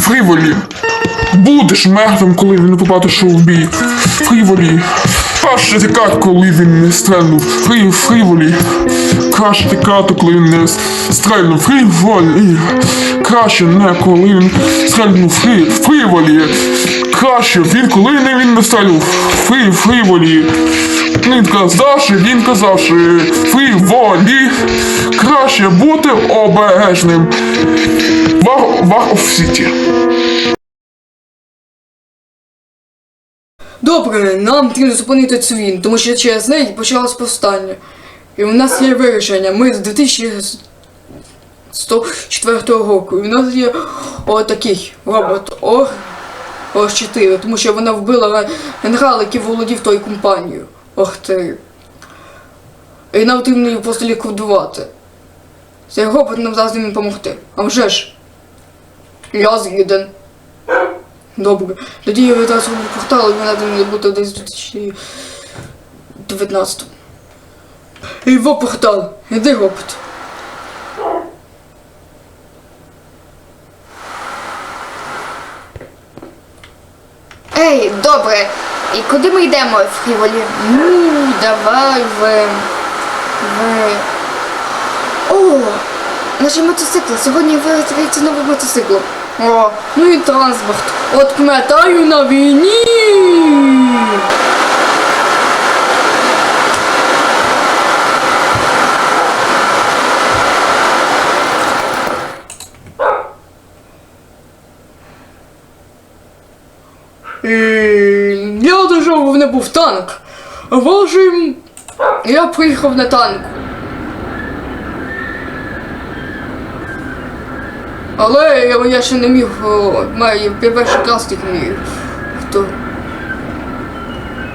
Фріволі. Будеш мертвим, коли він побачиш у бій. Фріволі. Краще тікати, коли він не стрельнув. Фрі, фріволі. Краще тікати, коли він не стрельнув. Фріволі. Краще не коли він стрельнув. Фрі, фріволі. Краще він, коли не він не стрельнув. Фрі, фріволі. Він казавши, він казавши. Фріволі. Краще бути обережним. Вар оф сіті. Добре, нам потрібно зупинити цю війну, тому що через неї почалось повстання. І у нас є вирішення. Ми з 2104 року. І у нас є отакий робот Ор Ор 4, тому що вона вбила генерала, який володів тою компанією Ор 3. І нам потрібно її просто ліквідувати. Цей робот нам мені допомогти. А вже ж. Я. Добре. Тоді відразу роблю портал, вона не бути десь у 2019. Його портал. Іди робот. Ей, добре. І куди ми йдемо в Фріволі? Ну, давай в. в. О! Наші мотоцикли. Сьогодні виявляється новий мотоцикл. О, ну і транспорт. От пам'ятаю на війні. Я дійшов, в мене був танк. Вашим я приїхав на танку. Але я, ще не міг, маю перший раз тільки міг. Хто?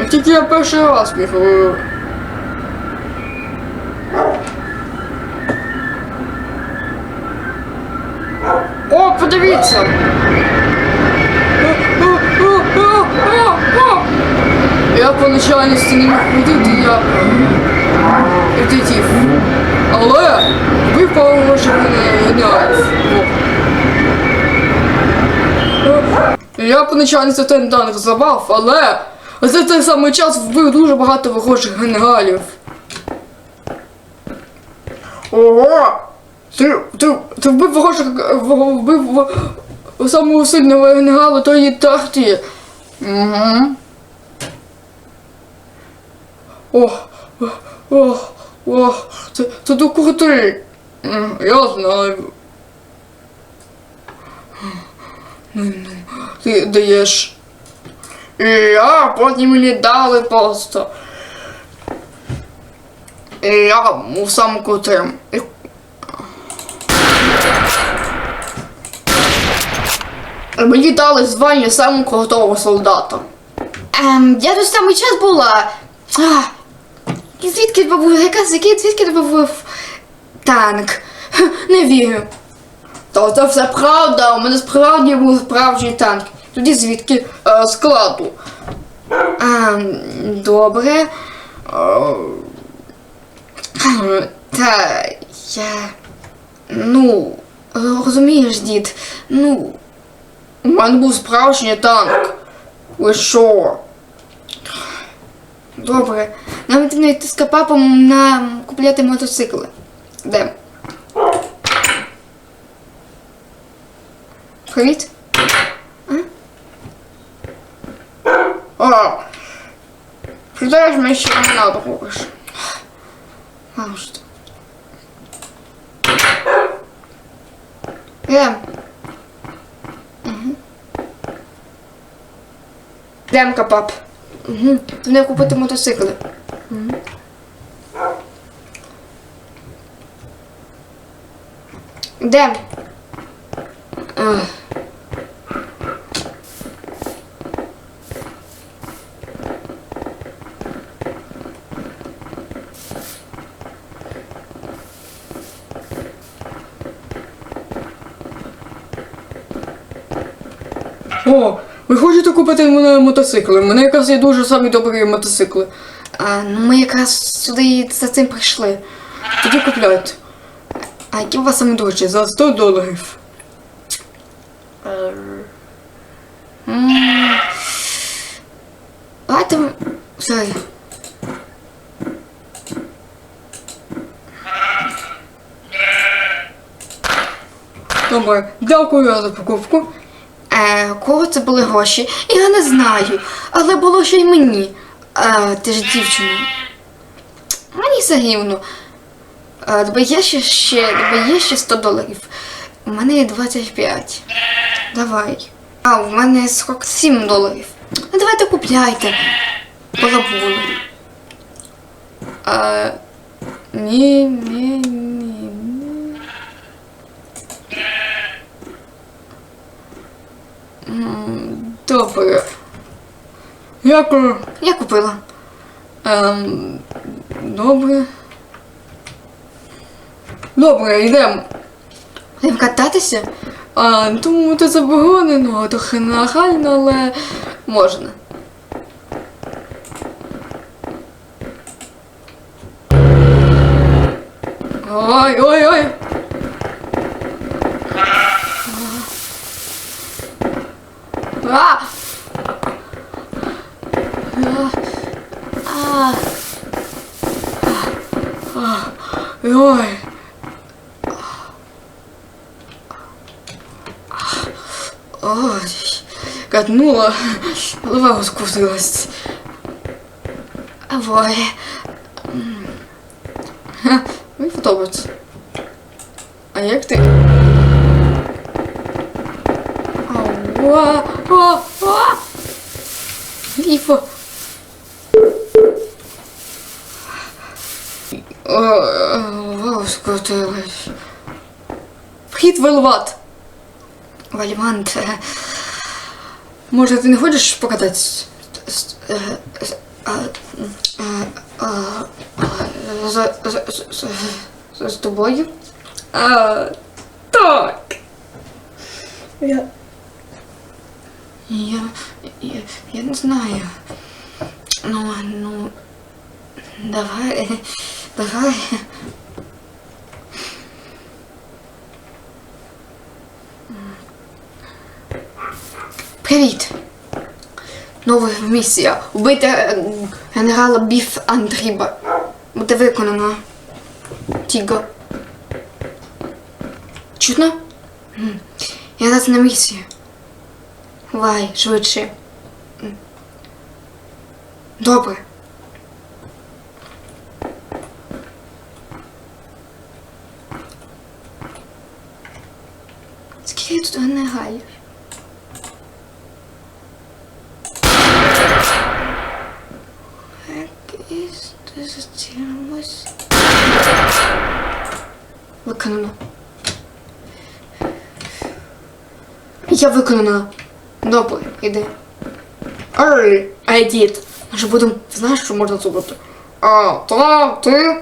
Я тільки я перший раз міг. о. Подивіться! Я по начальності не міг ходити, я детів. Але ви погрожі мене геніальність. Я поначалу це ten танк забав, але за цей самий час вбив дуже багато ворожих генералів. Ого! Ти, ти, ти вбив ворожих в- вбив самого сильного генерала тої партії. Угу. О, о, о, о, це, це до крутий. Я знаю. Ну, Ти даєш. Я потім мені дали просто. Я був сам крутим. І... І Мені дали звання самого крутого солдата. Ем, я тут самий час була. А, звідки тебе був якась який звідки був танк? Не вірю. Та це все правда, у мене справді був справжній танк. Тоді звідки е, складу. Ем, добре. Е, Та я. Ну, розумієш, дід. Ну, у мене був справжній танк. Ви що? добре. Нам потрібно йти з капапом на купляти мотоцикли. Де? Привіт. А, Знаєш, мені ще не надо говориш. А, что? Ем. Йдем, капап. Угу. Треба купити мотоцикли. Угу. Де? Ах. О, ви хочете купити мене мотоцикли? У мене якраз є дуже самі добрі мотоцикли. А, ну ми якраз сюди за цим прийшли. Тоді купляйте. А які у вас саме дорожчі? За 100 доларів. Давайте. Sorry. Добре, дякую за покупку. Е, кого це були гроші? Я не знаю. Але було ще й мені. Е, ти ж дівчина. Мені все рівно. Е, є ще, ще, є ще 100 доларів. У мене є 25. Давай. А, у мене 47 доларів. Ну давайте купляйте. Балабули. Е, ні, ні, ні, ні. Добре. Дякую. Я купила. Ем, добре. Добре, йдемо. Будемо кататися? А, тому це заборонено, трохи нагально, але можна. Ой, ой, ой. А! А! Ой. Ой, катнула, голова розкусилась. Ой. Мені подобається. А як ти? Ава, а. Ліфо. Голова скрутилась. Вхід вилват. Вальмант. е, Може, ти не хочеш покататись? е, е, з тобою? Так. Я... Я, я, я не знаю. Ну, ну, давай, давай. Привіт. Нова місія. Убити е, генерала Біф Андріба. Буде виконано. Тіго. Чутно? Я зараз на місії. Вай, швидше. Добре. Скільки тут не гаєш? Якийсь. Виконано. Я виконана. Добре, іди. Ей, ей, дід. Може будемо, знаєш, що можна зробити? А, та, ти?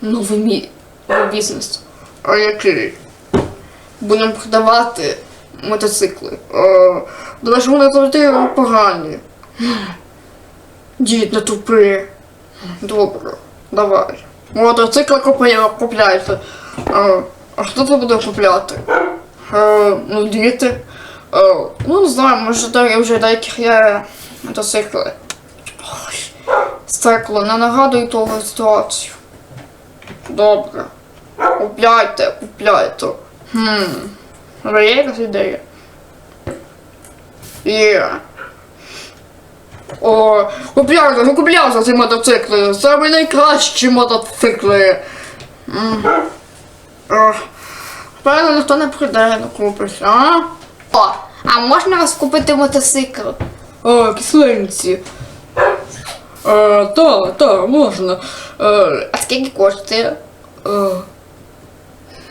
Новий мій бізнес. А який? Будемо продавати мотоцикли. А, думаєш, вони завжди погані. Дід, не тупи. Добре, давай. Мотоцикли купуємо, купляйте. А, а хто це буде купляти? Е, ну, діти. Ну, не знаю, може так вже деяких є мотоцикли. Стекло, не нагадуй того ситуацію. Добре. Купляйте, купляйте. Хм. Є якась ідея? Є. О, купляйте, ну купляйте ці мотоцикли. Це найкращі мотоцикли. М. Певно, ніхто не прийде, не купить, а? О, а можна вас купити мотоцикл? О, кисленці. Е, та, та, можна. Е, А скільки коштує? е,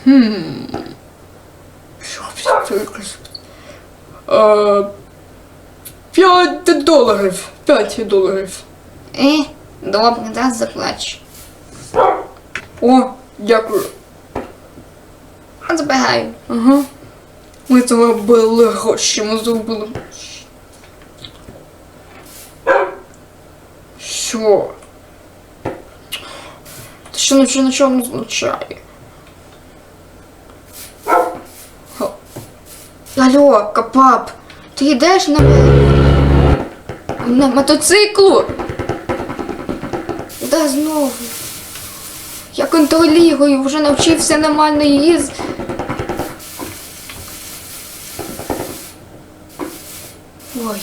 хм. Що б якось? Е, п'ять доларів. П'ять доларів. Е, добре, зараз заплачу. О, дякую. Збираю. Ага. Ми заробили гроші, ми зробили. Що? Це що нічого нічого не означає. Алло, капап, ти йдеш на, на мотоциклу? Да знову. Я контролюю, вже навчився нормально їздити. Ой.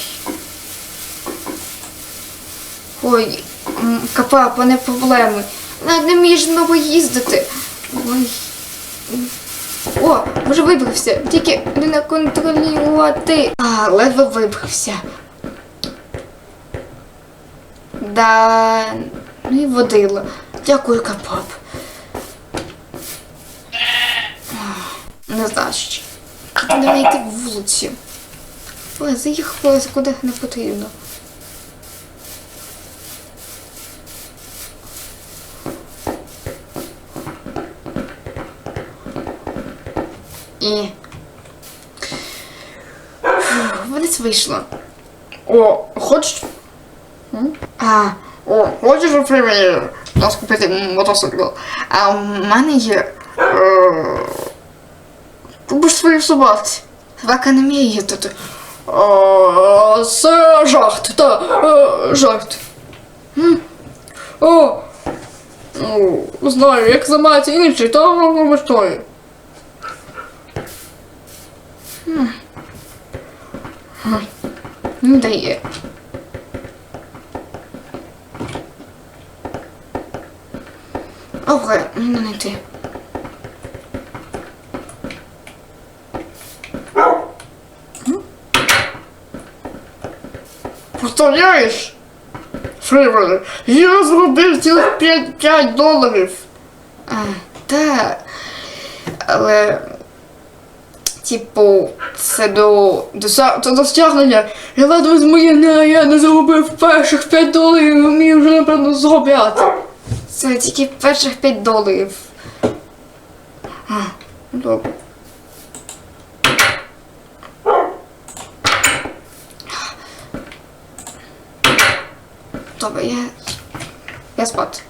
Ой, м, капапа, не проблеми. Навіть не вмієш знову їздити. Ой. О, вже вибрався. Тільки не контролювати. А, ледве вибрався. Да, ну і водила. Дякую, капап. Не знаю не знайти вулицю. Ой, заїхала куди не потрібно. І. Вниз вийшло. О, хочеш? А, О, хочеш фірмі нас купити мотоцикл? а у мене є. Е, Купиш свої собаці. Собака не вміє їздити. О, це жарт, та, е, жарт. О, ну, знаю, як займається інший, то робиш той. Не дає. Ого, не ти. Представляєш? Фриволі, я зробив цілих 5, 5 доларів. А, та. Але. Типу, це до. До, досягнення. Я ледве зміни, я не заробив перших 5 доларів, мені вже напевно зробляти. Це тільки перших 5 доларів. А, ну добре. Добре, я. Я спати.